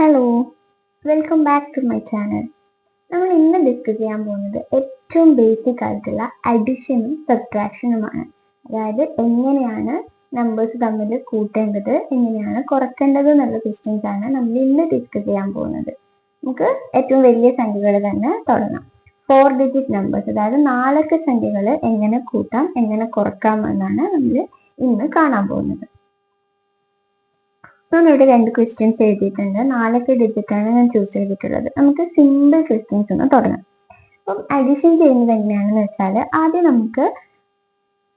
Hello welcome back to my channel നമ്മൾ ഇന്ന് discuss ചെയ്യാൻ പോകുന്നത് ഏറ്റവും ബേസിക് ആയിട്ടുള്ള അഡിഷനും സബ്ട്രാക്ഷനുമാണ് അതായത് എങ്ങനെയാണ് നമ്പേഴ്സ് തമ്മിൽ കൂട്ടേണ്ടത് എങ്ങനെയാണ് കുറയ്ക്കേണ്ടത് എന്നുള്ള ക്വസ്റ്റ്യൻസ് ആണ് നമ്മൾ ഇന്ന് ഡിസ്കസ് ചെയ്യാൻ പോകുന്നത്. നമുക്ക് ഏറ്റവും വലിയ സംഖ്യകൾ തന്നെ തുടങ്ങാം. ഫോർ ഡിജിറ്റ് നമ്പേഴ്സ് അതായത് നാലക്ക സംഖ്യകൾ എങ്ങനെ കൂട്ടാം എങ്ങനെ കുറക്കാം എന്നാണ് നമ്മൾ ഇന്ന് കാണാൻ പോകുന്നത്. ഞാൻ ഇവിടെ രണ്ട് ക്വസ്റ്റ്യൻസ് എഴുതിയിട്ടുണ്ട്. നാലൊക്കെ ഡിജിറ്റാണ് ഞാൻ ചൂസ് ചെയ്തിട്ടുള്ളത്. നമുക്ക് സിമ്പിൾ ക്വസ്റ്റ്യൻസ് ഒന്ന് തുടങ്ങാം. അപ്പം അഡീഷൻ ചെയ്യുന്നത് എങ്ങനെയാണെന്ന് വെച്ചാൽ ആദ്യം നമുക്ക്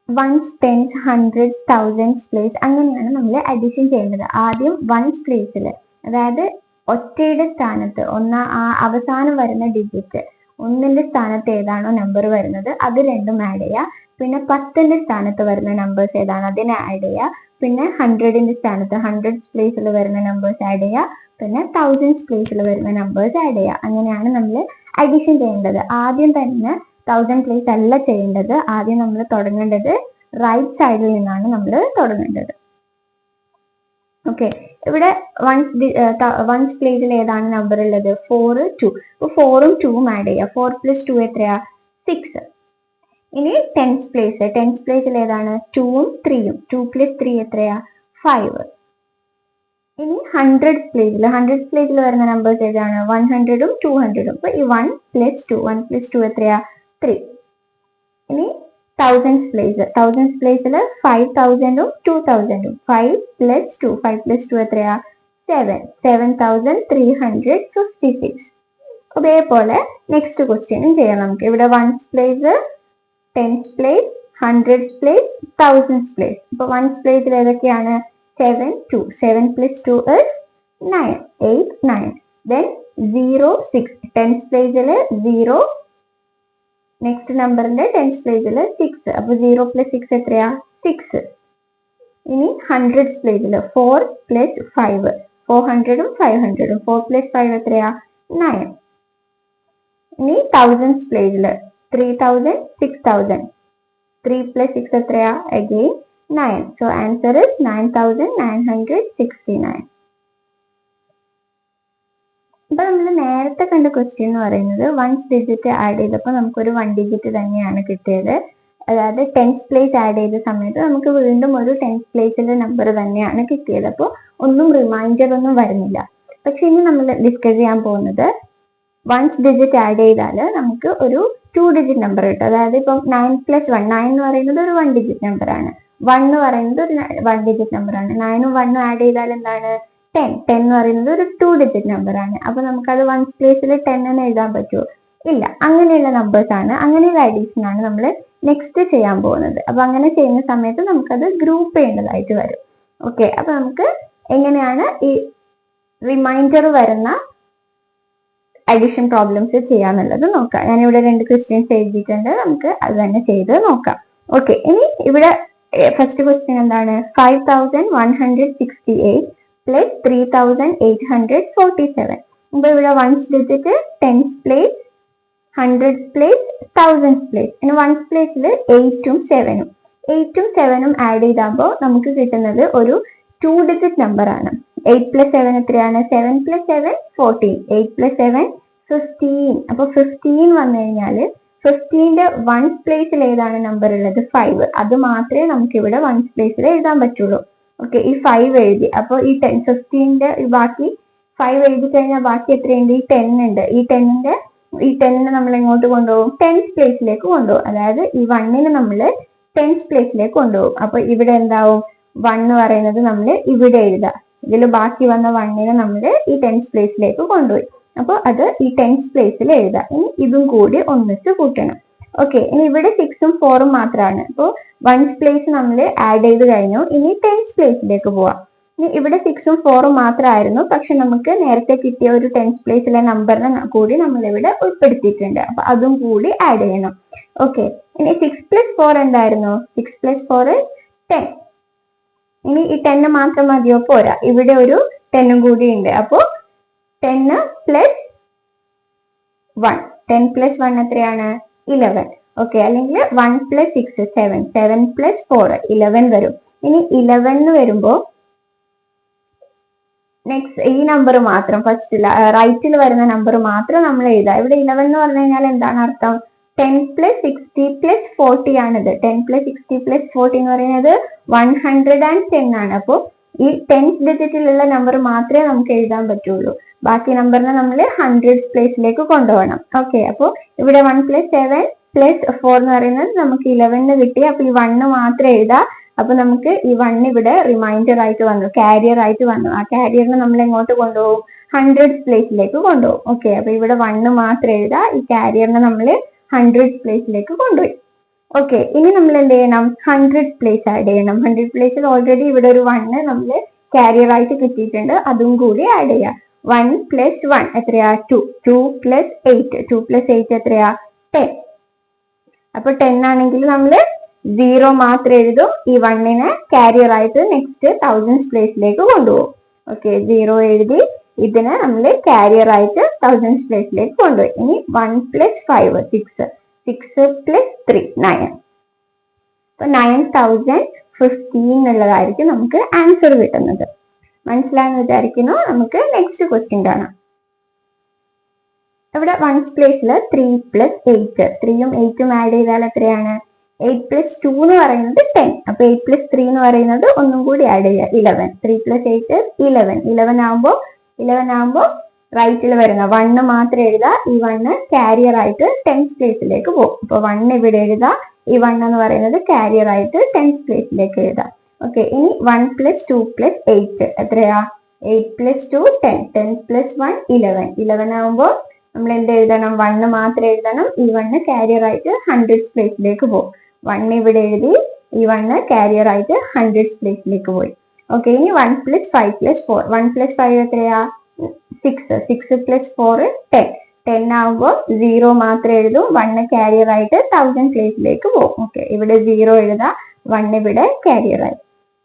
ones tens hundreds thousands place അങ്ങനെയാണ് നമ്മൾ അഡീഷൻ ചെയ്യേണ്ടത്. ആദ്യം വൺസ് പ്ലേസിൽ അതായത് ഒറ്റയുടെ സ്ഥാനത്ത് ഒന്നാ ആ അവസാനം വരുന്ന ഡിജിറ്റ് ഒന്നിന്റെ സ്ഥാനത്ത് ഏതാണോ നമ്പർ വരുന്നത് അത് രണ്ടും ആഡ് ചെയ്യുക. പിന്നെ പത്തിന്റെ സ്ഥാനത്ത് വരുന്ന നമ്പേഴ്സ് ഏതാണ് അതിനെ ആഡ് ചെയ്യുക. പിന്നെ ഹൺഡ്രഡിന്റെ സ്ഥാനത്ത് ഹൺഡ്രഡ് പ്ലേസിൽ വരുന്ന നമ്പേഴ്സ് ആഡ് ചെയ്യുക. പിന്നെ തൗസൻഡ്സ് പ്ലേസിൽ വരുന്ന നമ്പേഴ്സ് ആഡ് ചെയ്യുക. അങ്ങനെയാണ് നമ്മൾ അഡീഷൻ ചെയ്യേണ്ടത്. ആദ്യം തന്നെ തൗസൻഡ് പ്ലേസ് അല്ല ചെയ്യേണ്ടത്. ആദ്യം നമ്മൾ തുടങ്ങേണ്ടത് റൈറ്റ് സൈഡിൽ നിന്നാണ് നമ്മൾ തുടങ്ങേണ്ടത്. ഓക്കെ ഇവിടെ വൺസ് വൺസ് പ്ലേസിൽ ഏതാണ് നമ്പർ ഉള്ളത്? ഫോർ ടു അപ്പോൾ ഫോറും ടൂവും ആഡ് ചെയ്യുക. ഫോർ പ്ലസ് ടു എത്രയാ? സിക്സ് ഇനി ടെൻസ് പ്ലേസ് ടെൻസ് പ്ലേസിൽ ഏതാണ്? ടൂവും ത്രീയും ടു പ്ലസ് ത്രീ എത്രയാ? ഫൈവ് ഇനി ഹൺഡ്രഡ് പ്ലേസിൽ ഹൺഡ്രഡ് പ്ലേസിൽ വരുന്ന നമ്പേഴ്സ് ഏതാണ്? വൺ ഹൺഡ്രഡും ടു ഹൺഡ്രഡും അപ്പൊ ഈ one plus two one plus two എത്രയാ? ത്രീ ഇനി തൗസൻഡ്സ് പ്ലേസ് തൗസൻഡ്സ് പ്ലേസിൽ ഫൈവ് തൗസൻഡും two തൗസൻഡും five plus two five plus two എത്രയാ? Seven seven thousand three hundred fifty six അതേപോലെ നെക്സ്റ്റ് ക്വസ്റ്റ്യനും ചെയ്യാം നമുക്ക്. ഇവിടെ ones place tens place hundreds place thousands place ഇപ്പൊ വൺസ് പ്ലേസിൽ ഏതൊക്കെയാണ്? Seven two seven plus two is nine eight nine then zero six tens പ്ലേസിൽ സീറോ നെക്സ്റ്റ് നമ്പറിന്റെ ടെൻസ് പ്ലേസിൽ സിക്സ് അപ്പൊ സീറോ പ്ലസ് സിക്സ് എത്രയാ? സിക്സ് ഇനി ഹൺഡ്രഡ്സ് പ്ലേസിൽ ഫോർ പ്ലസ് ഫൈവ് ഫോർ ഹൺഡ്രഡും ഫൈവ് ഹൺഡ്രഡും ഫോർ പ്ലസ് ഫൈവ് എത്രയാ? നയൻ ഇനി തൗസൻഡ്സ് പ്ലേസിൽ three thousand six thousand three plus six എത്രയാ? Again nine so answer is nine thousand nine hundred sixty nine ഇപ്പൊ നമ്മൾ നേരത്തെ കണ്ട ക്വസ്റ്റ്യൻ എന്ന് പറയുന്നത് വൺസ് ഡിജിറ്റ് ആഡ് ചെയ്തപ്പോൾ നമുക്കൊരു വൺ ഡിജിറ്റ് തന്നെയാണ് കിട്ടിയത്. അതായത് ടെൻസ് പ്ലേസ് ആഡ് ചെയ്ത സമയത്ത് നമുക്ക് വീണ്ടും ഒരു ടെൻസ് പ്ലേസിന്റെ നമ്പർ തന്നെയാണ് കിട്ടിയത്. അപ്പോൾ ഒന്നും റിമൈൻഡർ ഒന്നും വരുന്നില്ല. പക്ഷെ ഇനി നമ്മൾ ഡിസ്കസ് ചെയ്യാൻ പോകുന്നത് വൺസ് ഡിജിറ്റ് ആഡ് ചെയ്താൽ നമുക്ക് ഒരു ടു ഡിജിറ്റ് നമ്പർ കിട്ടും. അതായത് ഇപ്പം നയൻ പ്ലസ് വൺ നയൻ എന്ന് പറയുന്നത് ഒരു വൺ ഡിജിറ്റ് നമ്പറാണ് വൺ എന്ന് പറയുന്നത് ഒരു വൺ ഡിജിറ്റ് നമ്പർ ആണ്. നയനും വണ്ണും ആഡ് ചെയ്താൽ എന്താണ്? ടെൻ ടെൻ എന്ന് പറയുന്നത് ഒരു ടു ഡിജിറ്റ് നമ്പറാണ് അപ്പൊ നമുക്കത് വൺസ് പ്ലേസിൽ ടെൻ എന്ന് എഴുതാൻ പറ്റുമോ? ഇല്ല. അങ്ങനെയുള്ള നമ്പേഴ്സ് ആണ്. അങ്ങനെയുള്ള അഡീഷൻ ആണ് നമ്മൾ നെക്സ്റ്റ് ചെയ്യാൻ പോകുന്നത്. അപ്പൊ അങ്ങനെ ചെയ്യുന്ന സമയത്ത് നമുക്കത് ഗ്രൂപ്പ് ചെയ്യേണ്ടതായിട്ട് വരും. ഓക്കെ അപ്പൊ നമുക്ക് എങ്ങനെയാണ് ഈ റിമൈൻഡർ വരുന്ന അഡീഷൻ പ്രോബ്ലംസ് ചെയ്യാന്നുള്ളത് നോക്കാം. ഞാനിവിടെ രണ്ട് ക്വസ്റ്റ്യൻസ് എഴുതിയിട്ടുണ്ട്. നമുക്ക് അത് തന്നെ ചെയ്ത് നോക്കാം. ഓക്കെ ഇനി ഇവിടെ ഫസ്റ്റ് ക്വസ്റ്റ്യൻ എന്താണ്? Five thousand one hundred sixty eight plus three thousand eight hundred forty seven ഇപ്പൊ ഇവിടെ ones digit tens place hundred place thousand place ഇനി വൺസ് പ്ലേസിൽ എയ്റ്റും സെവനും എയ്റ്റും സെവനും ആഡ് ചെയ്താകുമ്പോൾ നമുക്ക് കിട്ടുന്നത് ഒരു ടു ഡിജിറ്റ് നമ്പർ ആണ്. എയ്റ്റ് പ്ലസ് സെവൻ എത്രയാണ്? Seven plus seven fourteen eight plus seven fifteen അപ്പൊ ഫിഫ്റ്റീൻ വന്നു കഴിഞ്ഞാൽ ഫിഫ്റ്റീന്റെ വൺസ് പ്ലേസിൽ ഏതാണ് നമ്പർ ഉള്ളത്? ഫൈവ് അത് മാത്രമേ നമുക്ക് ഇവിടെ വൺസ് പ്ലേസിൽ എഴുതാൻ പറ്റുള്ളൂ. ഓക്കെ ഈ ഫൈവ് എഴുതി. അപ്പോൾ ഈ ടെൻ ഫിഫ്റ്റീന്റെ ബാക്കി ഫൈവ് എഴുതി കഴിഞ്ഞാൽ ബാക്കി എത്രയുണ്ട്? ഈ ടെൻ ഉണ്ട്. ഈ ടെന്നിന്റെ ഈ ടെന്നിനെ നമ്മൾ എങ്ങോട്ട് കൊണ്ടുപോകും? ടെൻസ് പ്ലേസിലേക്ക് കൊണ്ടുപോകും. അതായത് ഈ വണ്ണിനെ നമ്മൾ ടെൻസ് പ്ലേസിലേക്ക് കൊണ്ടുപോകും. അപ്പൊ ഇവിടെ എന്താവും? വൺ എന്ന് പറയുന്നത് നമ്മൾ ഇവിടെ എഴുതാം. ഇതിൽ ബാക്കി വന്ന വണ്ണിനെ നമ്മൾ ഈ ടെൻസ് പ്ലേസിലേക്ക് കൊണ്ടുപോയി. അപ്പോൾ അത് ഈ ടെൻസ് പ്ലേസിൽ എഴുതാം. ഇനി ഇതും കൂടി ഒന്നിച്ച് കൂട്ടണം. ഓക്കെ ഇനി ഇവിടെ സിക്സും ഫോറും മാത്രമാണ് അപ്പോൾ വൺസ് പ്ലേസ് നമ്മൾ ആഡ് ചെയ്ത് കഴിഞ്ഞു. ഇനി ടെൻസ് പ്ലേസിലേക്ക് പോവാം. ഇനി ഇവിടെ സിക്സും ഫോറും മാത്രമായിരുന്നു പക്ഷെ നമുക്ക് നേരത്തെ കിട്ടിയ ഒരു ടെൻസ് പ്ലേസിലെ നമ്പറിനെ കൂടി നമ്മൾ ഇവിടെ ഉൾപ്പെടുത്തിയിട്ടുണ്ട്. അപ്പൊ അതും കൂടി ആഡ് ചെയ്യണം. ഓക്കെ ഇനി സിക്സ് പ്ലസ് ഫോർ എന്തായിരുന്നു? സിക്സ് പ്ലസ് ഫോർ ടെൻ ഇനി ഈ ടെന്ന് മാത്രം മതിയോ? പോരാ. ഇവിടെ ഒരു ടെന്നും കൂടി ഉണ്ട്. അപ്പോ ten plus one. Ten plus one എത്രയാണ്? ഇലവൻ. ഓക്കെ. അല്ലെങ്കിൽ one plus six seven. Seven plus four eleven വരും. ഇനി ഇലവൻ എന്ന് വരുമ്പോ നെക്സ്റ്റ് ഈ നമ്പർ മാത്രം. ഫസ്റ്റ് റൈറ്റിൽ വരുന്ന നമ്പർ മാത്രം നമ്മൾ എഴുതാം. ഇവിടെ ഇലവൻ എന്ന് പറഞ്ഞു കഴിഞ്ഞാൽ എന്താണ് അർത്ഥം? Ten plus sixty plus forty ആണിത്. Ten plus sixty plus forty എന്ന് പറയുന്നത് വൺ ഹൺഡ്രഡ് ആൻഡ് ടെൻ ആണ്. അപ്പോൾ ഈ ടെൻത്ത് ഡിജിറ്റിലുള്ള നമ്പർ മാത്രമേ നമുക്ക് എഴുതാൻ പറ്റുള്ളൂ. ബാക്കി നമ്പറിനെ നമ്മൾ ഹൺഡ്രഡ് പ്ലേസിലേക്ക് കൊണ്ടുപോകണം. ഓക്കെ അപ്പോൾ ഇവിടെ one plus seven plus four എന്ന് പറയുന്നത് നമുക്ക് ഇലവന് കിട്ടി. അപ്പൊ ഈ വണ്ണ് മാത്രം എഴുതാം. അപ്പൊ നമുക്ക് ഈ വൺ ഇവിടെ റിമൈൻഡർ ആയിട്ട് വന്നു കാരിയർ ആയിട്ട് വന്നു. ആ കാരിയറിനെ നമ്മൾ എങ്ങോട്ട് കൊണ്ടുപോകും? ഹൺഡ്രഡ് പ്ലേസിലേക്ക് കൊണ്ടുപോകും. ഓക്കെ അപ്പൊ ഇവിടെ വണ്ണ് മാത്രം എഴുതാം. ഈ കാരിയറിനെ നമ്മൾ ഹൺഡ്രഡ് പ്ലേസിലേക്ക് കൊണ്ടുപോയി. ഓക്കെ ഇനി നമ്മൾ എന്ത് ചെയ്യണം? ഹൺഡ്രഡ് പ്ലേസ് ആഡ് ചെയ്യണം. ഹൺഡ്രഡ് പ്ലേസിൽ ഓൾറെഡി ഇവിടെ ഒരു വണ്ണ് നമ്മൾ കാരിയർ ആയിട്ട് കിട്ടിയിട്ടുണ്ട്. അതും കൂടി ആഡ് ചെയ്യാം. വൺ പ്ലസ് വൺ എത്രയാ? Two two plus eight two plus eight എത്രയാ? ടെൻ അപ്പൊ ടെൻ ആണെങ്കിൽ നമ്മൾ സീറോ മാത്രം എഴുതും. ഈ വണ്ണിനെ കാരിയർ ആയിട്ട് നെക്സ്റ്റ് തൗസൻഡ് പ്ലേസിലേക്ക് കൊണ്ടുപോകും. ഓക്കെ സീറോ എഴുതി ഇതിനെ നമ്മൾ കാരിയർ ആയിട്ട് തൗസൻഡ് പ്ലേസിലേക്ക് കൊണ്ടുപോയി. ഇനി one plus five six six plus three nine അപ്പൊ നയൻ തൗസൻഡ് ഫിഫ്റ്റീൻ എന്നുള്ളതായിരിക്കും നമുക്ക് ആൻസർ കിട്ടുന്നത്. മനസ്സിലായെന്ന് വിചാരിക്കുന്നു? നമുക്ക് നെക്സ്റ്റ് ക്വസ്റ്റ്യൻ കാണാം. ഇവിടെ വൺസ് പ്ലേസിൽ ത്രീ പ്ലസ് എയ്റ്റ് ത്രീയും എയ്റ്റും ആഡ് ചെയ്താൽ എത്രയാണ്? എയ്റ്റ് പ്ലസ് ടു എന്ന് പറയുന്നത് ടെൻ അപ്പൊ എയ്റ്റ് പ്ലസ് ത്രീ എന്ന് പറയുന്നത് ഒന്നും കൂടി ആഡ് ചെയ്യുക. Eleven three plus eight eleven eleven ആകുമ്പോൾ ഇലവൻ ആകുമ്പോൾ റൈറ്റിൽ വരുന്ന വണ്ണ് മാത്രം എഴുതുക ഈ വണ്ണ് കാരിയർ ആയിട്ട് ടെൻത്ത് പ്ലേസിലേക്ക് പോകും. അപ്പൊ വണ്ണ് ഇവിടെ എഴുതുക ഈ വണ്ണ് എന്ന് പറയുന്നത് കാരിയർ ആയിട്ട് ടെൻത്ത് പ്ലേസിലേക്ക് എഴുതാം. ഓക്കെ ഇനി one plus two plus eight എത്രയാ? Eight plus two ten ten plus one eleven eleven ആകുമ്പോൾ നമ്മൾ എന്ത് എഴുതണം? വണ്ണ് മാത്രം എഴുതണം. ഈ വണ്ണ് കാരിയർ ആയിട്ട് ഹൺഡ്രഡ് പ്ലേസിലേക്ക് പോകും. വണ്ണ് ഇവിടെ എഴുതി ഈ വണ്ണ് കാരിയർ ആയിട്ട് ഹൺഡ്രഡ് പ്ലേസിലേക്ക് പോയി. ഓക്കെ ഇനി one plus five plus four one plus five എത്രയാ? Six six plus four ten ten ആകുമ്പോൾ സീറോ മാത്രമേ എഴുതൂ. വണ്ണ് കാരിയർ ആയിട്ട് തൗസൻഡ് പ്ലേസിലേക്ക് പോകും. ഓക്കെ ഇവിടെ സീറോ എഴുതാം. വൺ ഇവിടെ കാരിയർ ആയി.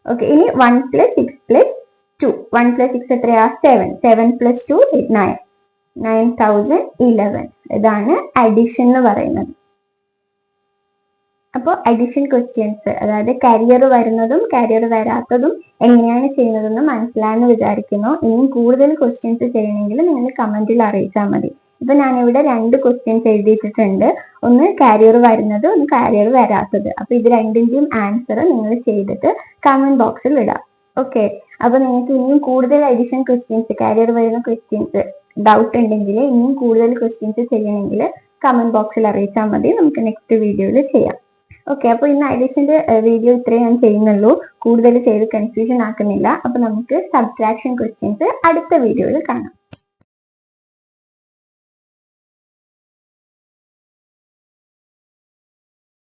ഓക്കെ ഇനി one plus six plus two one plus six എത്രയാ? Seven seven plus two nine nine thousand eleven ഇതാണ് അഡിഷൻ എന്ന് പറയുന്നത്. അപ്പോൾ അഡിഷൻ ക്വസ്റ്റ്യൻസ് അതായത് കരിയർ വരുന്നതും കരിയർ വരാത്തതും എങ്ങനെയാണ് ചെയ്യുന്നതെന്ന് മനസ്സിലായെന്ന് വിചാരിക്കുന്നു. ഇനിയും കൂടുതൽ ക്വസ്റ്റ്യൻസ് ചെയ്യണമെങ്കിൽ നിങ്ങൾ കമന്റിൽ അറിയിച്ചാൽ മതി. ഇപ്പൊ ഞാനിവിടെ രണ്ട് ക്വസ്റ്റ്യൻസ് എഴുതിയിട്ടിട്ടുണ്ട്. ഒന്ന് കാരിയർ വരുന്നത് ഒന്ന് കാരിയർ വരാത്തത്. അപ്പൊ ഇത് രണ്ടിന്റെയും ആൻസർ നിങ്ങൾ ചെയ്തിട്ട് കമന്റ് ബോക്സിൽ ഇടാം. ഓക്കെ അപ്പൊ നിങ്ങൾക്ക് ഇനിയും കൂടുതൽ എഡിഷൻ ക്വസ്റ്റ്യൻസ് കാരിയർ വരുന്ന ക്വസ്റ്റ്യൻസ് ഡൗട്ട് ഉണ്ടെങ്കിൽ ഇനിയും കൂടുതൽ ക്വസ്റ്റ്യൻസ് ചെയ്യണമെങ്കിൽ കമന്റ് ബോക്സിൽ അറിയിച്ചാൽ മതി. നമുക്ക് നെക്സ്റ്റ് വീഡിയോയിൽ ചെയ്യാം. ഓക്കെ അപ്പൊ ഇന്ന് അഡീഷന്റെ വീഡിയോ ഇത്രയും ഞാൻ ചെയ്യുന്നുള്ളൂ. കൂടുതൽ ചെയ്ത് കൺഫ്യൂഷൻ ആക്കുന്നില്ല. അപ്പോൾ നമുക്ക് സബ്ട്രാക്ഷൻ ക്വസ്റ്റ്യൻസ് അടുത്ത വീഡിയോയിൽ കാണാം.